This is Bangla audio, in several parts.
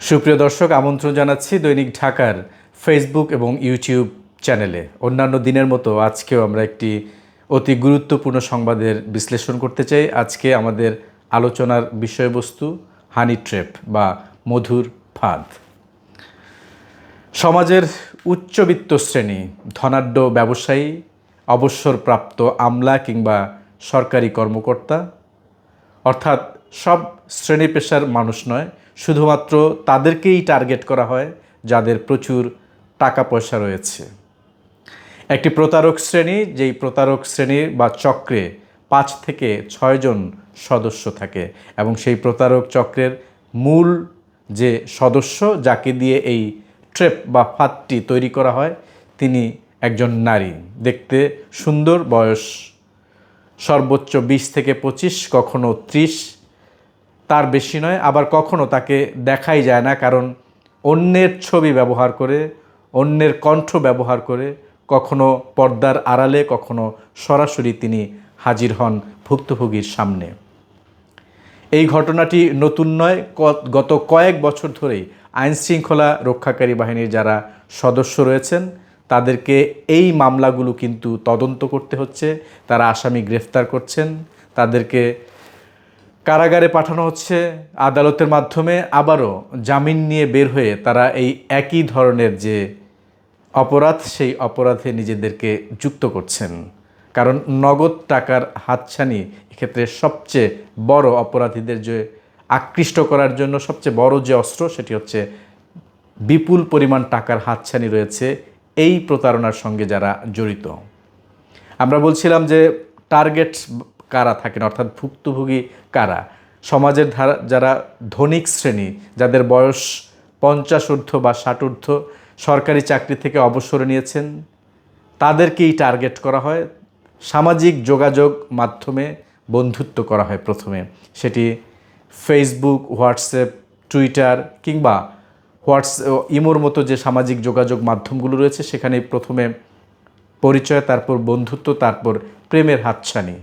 সুপ্রিয় দর্শক, আমন্ত্রণ জানাচ্ছি দৈনিক ঢাকার ফেসবুক এবং ইউটিউব চ্যানেলে অন্যান্য দিনের মতো আজকেও আমরা একটি অতি গুরুত্বপূর্ণ সংবাদের বিশ্লেষণ করতে চাই। আজকে আমাদের আলোচনার বিষয়বস্তু হানি ট্রেপ বা মধুর ফাঁদ। সমাজের উচ্চবিত্ত শ্রেণি, ধনাঢ্য ব্যবসায়ী, অবসরপ্রাপ্ত আমলা কিংবা সরকারি কর্মকর্তা, অর্থাৎ সব শ্রেণি পেশার মানুষ নয়, শুধুমাত্র তাদেরকেই টার্গেট করা হয় যাদের প্রচুর টাকা পয়সা রয়েছে। একটি প্রতারক শ্রেণি, যেই প্রতারক শ্রেণির বা চক্রে পাঁচ থেকে ছয়জন সদস্য থাকে এবং সেই প্রতারক চক্রের মূল যে সদস্য যাকে দিয়ে এই ট্রেপ বা ফাঁদটি তৈরি করা হয়, তিনি একজন নারী। দেখতে সুন্দর, বয়স সর্বোচ্চ বিশ থেকে পঁচিশ, কখনো ত্রিশ তার বেশি নয়, আবার কখনো তাকে দেখাই যায় না, কারণ অন্যের ছবি ব্যবহার করে, অন্যের কণ্ঠ ব্যবহার করে কখনো পর্দার আড়ালে, কখনো সরাসরি তিনি হাজির হন ভুক্তভোগীর সামনে। এই ঘটনাটি নতুন নয় গত কয়েক বছর ধরেই আইন শৃঙ্খলা রক্ষাকারী বাহিনীর যারা সদস্য রয়েছেন, তাদেরকে এই মামলাগুলো কিন্তু তদন্ত করতে হচ্ছে। তারা আসামি গ্রেফতার করছেন, তাদেরকে কারাগারে পাঠানো হচ্ছে। আদালতের মাধ্যমে আবারও জামিন নিয়ে বের হয়ে তারা এই একই ধরনের যে অপরাধ, সেই অপরাধে নিজেদেরকে যুক্ত করছেন। কারণ নগদ টাকার হাতছানি এক্ষেত্রে সবচেয়ে বড় অপরাধীদের যে আকৃষ্ট করার জন্য সবচেয়ে বড় যে অস্ত্র, সেটি হচ্ছে বিপুল পরিমাণ টাকার হাতছানি রয়েছে এই প্রতারণার সঙ্গে যারা জড়িত। আমরা বলছিলাম যে টার্গেট কারা থাকেন? অর্থাৎ ভুক্তভোগী কারা? সমাজের ধারা, যারা ধনিক শ্রেণি, যাদের বয়স পঞ্চাশ ঊর্ধ্ব বা ষাট ঊর্ধ্ব সরকারি চাকরি থেকে অবসর নিয়েছেন, তাদেরকেই টার্গেট করা হয়। সামাজিক যোগাযোগ মাধ্যমে বন্ধুত্ব করা হয় প্রথমে। সেটি ফেসবুক হোয়াটসঅ্যাপ টুইটার কিংবা হোয়াটস ইমোর মতো যে সামাজিক যোগাযোগ মাধ্যমগুলো রয়েছে সেখানে প্রথমে পরিচয়, তারপর বন্ধুত্ব, তারপর প্রেমের হাতছানি।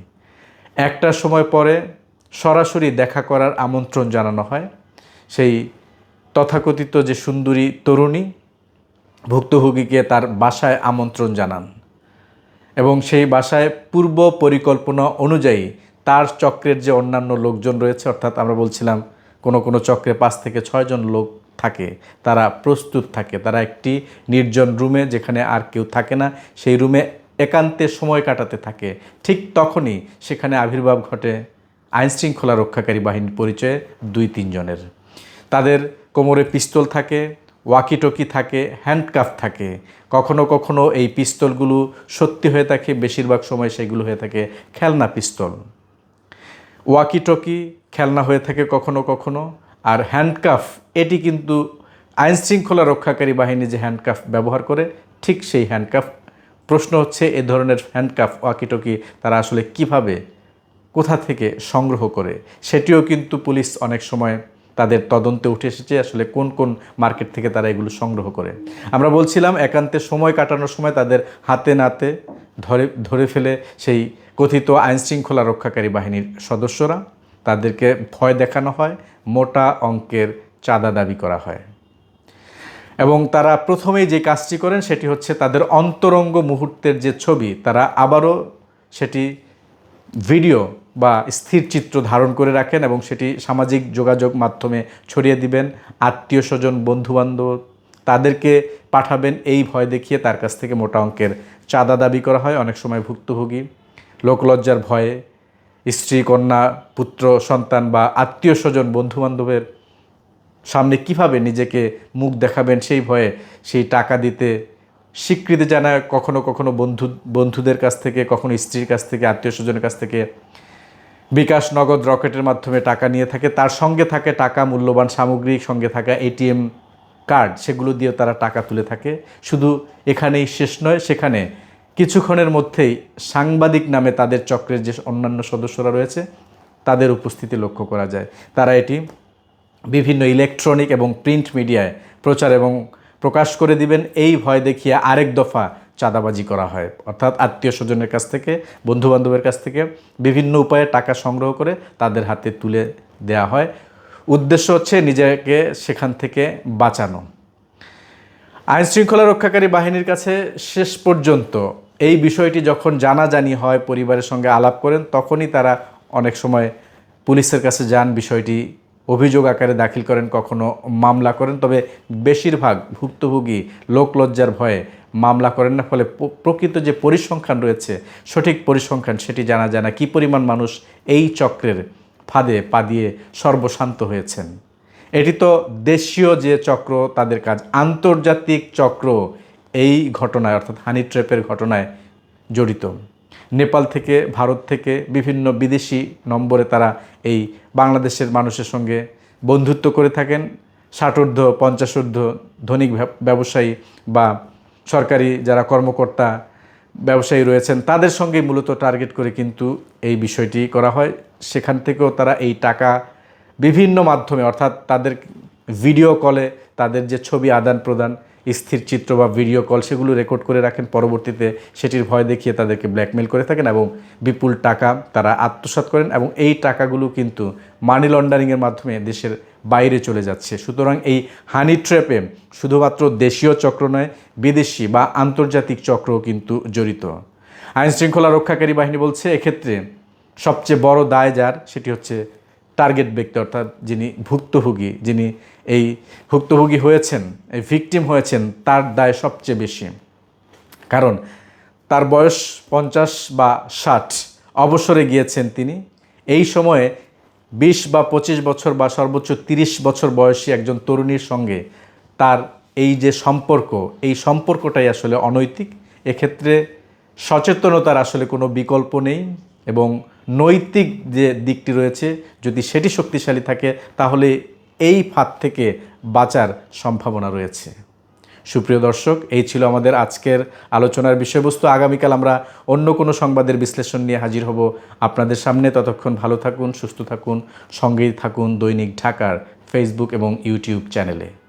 একটা সময় পরে সরাসরি দেখা করার আমন্ত্রণ জানানো হয়। সেই তথাকথিত যে সুন্দরী তরুণী ভুক্তভোগীকে তার বাসায় আমন্ত্রণ জানান এবং সেই বাসায় পূর্ব পরিকল্পনা অনুযায়ী তার চক্রের যে অন্যান্য লোকজন রয়েছে, অর্থাৎ আমরা বলছিলাম কোনো কোনো চক্রে পাঁচ থেকে ছয়জন লোক থাকে, তারা প্রস্তুত থাকে। তারা একটি নির্জন রুমে যেখানে আর কেউ থাকে না, সেই রুমে একান্তে সময় কাটাতে থাকে। ঠিক তখনই সেখানে আবির্ভাব ঘটে আইনশৃঙ্খলা রক্ষাকারী বাহিনীর পরিচয়ে দুই তিনজনের। তাদের কোমরে পিস্তল থাকে, ওয়াকিটকি থাকে, হ্যান্ডকাফ থাকে। কখনো কখনো এই পিস্তলগুলো সত্যি হয়ে থাকে, বেশিরভাগ সময় সেগুলো হয়ে থাকে খেলনা পিস্তল। ওয়াকিটকি খেলনা হয়ে থাকে কখনো কখনো, আর হ্যান্ডকাফ, এটি কিন্তু আইনশৃঙ্খলা রক্ষাকারী বাহিনী যে হ্যান্ডকাফ ব্যবহার করে, ঠিক সেই হ্যান্ডকাফ প্রশ্ন হচ্ছে, এ ধরনের হ্যান্ডকাফ ওয়াকিটকি তারা আসলে কীভাবে, কোথা থেকে সংগ্রহ করে? সেটিও কিন্তু পুলিশ অনেক সময় তাদের তদন্তে উঠে এসেছে, আসলে কোন কোন মার্কেট থেকে তারা এগুলো সংগ্রহ করে। আমরা বলছিলাম, একান্তে সময় কাটানোর সময় তাদের হাতে নাতে ধরে ধরে ফেলে সেই কথিত আইনশৃঙ্খলা রক্ষাকারী বাহিনীর সদস্যরা, তাদেরকে ভয় দেখানো হয়, মোটা অঙ্কের চাঁদা দাবি করা হয়। এবং তারা প্রথমেই যে কাজটি করেন সেটি হচ্ছে তাদের অন্তরঙ্গ মুহূর্তের যে ছবি, তারা আবারও সেটি ভিডিও বা স্থির চিত্র ধারণ করে রাখেন এবং সেটি সামাজিক যোগাযোগ মাধ্যমে ছড়িয়ে দিবেন। আত্মীয় স্বজন, বন্ধুবান্ধব তাদেরকে পাঠাবেন, এই ভয় দেখিয়ে তার কাছ থেকে মোটা অঙ্কের চাঁদা দাবি করা হয়। অনেক সময় ভুক্তভোগী, লোকলজ্জার ভয়ে স্ত্রী, কন্যা, পুত্র, সন্তান বা আত্মীয় স্বজন, বন্ধুবান্ধবের সামনে কীভাবে নিজেকে মুখ দেখাবেন সেই ভয়ে সেই টাকা দিতে স্বীকৃতি জানায় কখনো কখনো বন্ধু, বন্ধুদের কাছ থেকে, কখনো স্ত্রীর কাছ থেকে, আত্মীয় স্বজনের কাছ থেকে। বিকাশ নগদ রকেটের মাধ্যমে টাকা নিয়ে থাকে, তার সঙ্গে থাকে টাকা, মূল্যবান সামগ্রিক সঙ্গে থাকা এটিএম কার্ড, সেগুলো দিয়ে তারা টাকা তুলে থাকে। শুধু এখানেই শেষ নয়, সেখানে কিছুক্ষণের মধ্যেই সাংবাদিক নামে তাদের চক্রের যে অন্যান্য সদস্যরা রয়েছে, তাদের উপস্থিতি লক্ষ্য করা যায়। তারা এটি বিভিন্ন ইলেকট্রনিক এবং প্রিন্ট মিডিয়ায় প্রচার এবং প্রকাশ করে দিবেন। এই ভয় দেখিয়ে আরেক দফা চাঁদাবাজি করা হয়। অর্থাৎ আত্মীয় স্বজনের কাছ থেকে, বন্ধুবান্ধবের কাছ থেকে বিভিন্ন উপায়ে টাকা সংগ্রহ করে তাদের হাতে তুলে দেয়া হয়। উদ্দেশ্য হচ্ছে নিজেকে সেখান থেকে বাঁচানো। আইন শৃঙ্খলা রক্ষাকারী বাহিনীর কাছে শেষ পর্যন্ত এই বিষয়টি যখন জানাজানি হয়, পরিবারের সঙ্গে আলাপ করেন, তখনই তারা অনেক সময় পুলিশের কাছে যান। বিষয়টি অভিযোগ আকারে দাখিল করেন, কখনো মামলা করেন। তবে বেশিরভাগ ভুক্তভোগী লোকলজ্জার ভয়ে মামলা করেন না। ফলে প্রকৃত যে পরিসংখ্যান রয়েছে, সঠিক পরিসংখ্যান, সেটি জানা যায় না কী পরিমাণ মানুষ এই চক্রের ফাঁদে পা দিয়ে সর্বশান্ত হয়েছেন। এটি তো দেশীয় যে চক্র, তাদের কাজ আন্তর্জাতিক চক্র, এই ঘটনায়, অর্থাৎ হানি ট্রেপের ঘটনায় জড়িত। নেপাল থেকে, ভারত থেকে বিভিন্ন বিদেশি নম্বরে তারা এই বাংলাদেশের মানুষের সঙ্গে বন্ধুত্ব করে থাকেন। ষাটোর্ধ পঞ্চাশোর্ধ ধনিক ব্যবসায়ী বা সরকারি যারা কর্মকর্তা ব্যবসায়ী রয়েছেন, তাদের সঙ্গে মূলত টার্গেট করে কিন্তু এই বিষয়টি করা হয়। সেখান থেকেও তারা এই টাকা বিভিন্ন মাধ্যমে, অর্থাৎ তাদের ভিডিও কলে তাদের যে ছবি আদান প্রদান স্থির চিত্র বা ভিডিও কল সেগুলো রেকর্ড করে রাখেন। পরবর্তীতে সেটির ভয় দেখিয়ে তাদেরকে ব্ল্যাকমেল করে থাকেন এবং বিপুল টাকা তারা আত্মসাৎ করেন এবং এই টাকাগুলো কিন্তু মানি লন্ডারিংয়ের মাধ্যমে দেশের বাইরে চলে যাচ্ছে। সুতরাং এই হানি ট্র্যাপে শুধুমাত্র দেশীয় চক্র নয়, বিদেশি বা আন্তর্জাতিক চক্রও কিন্তু জড়িত। আইন শৃঙ্খলা রক্ষাকারী বাহিনী বলছে, এক্ষেত্রে সবচেয়ে বড় দায় যার, সেটি হচ্ছে টার্গেট ব্যক্তি অর্থাৎ যিনি ভুক্তভোগী, যিনি এই ভুক্তভোগী হয়েছেন, এই ভিকটিম হয়েছেন, তার দায় সবচেয়ে বেশি। কারণ তার বয়স পঞ্চাশ বা ষাট, অবসরে গিয়েছেন তিনি। এই সময়ে বিশ বা পঁচিশ বছর বা সর্বোচ্চ তিরিশ বছর বয়সী একজন তরুণীর সঙ্গে তার এই যে সম্পর্ক, এই সম্পর্কটাই আসলে অনৈতিক। এক্ষেত্রে সচেতনতার আসলে কোনো বিকল্প নেই এবং নৈতিক যে দিকটি রয়েছে, যদি সেটি শক্তিশালী থাকে, তাহলে এই ফাঁদ থেকে বাঁচার সম্ভাবনা রয়েছে। সুপ্রিয় দর্শক, এই ছিল আমাদের আজকের আলোচনার বিষয়বস্তু। আগামীকাল আমরা অন্য কোনো সংবাদের বিশ্লেষণ নিয়ে হাজির হব আপনাদের সামনে। ততক্ষণ ভালো থাকুন, সুস্থ থাকুন, সঙ্গেই থাকুন দৈনিক ঢাকার ফেসবুক এবং ইউটিউব চ্যানেলে।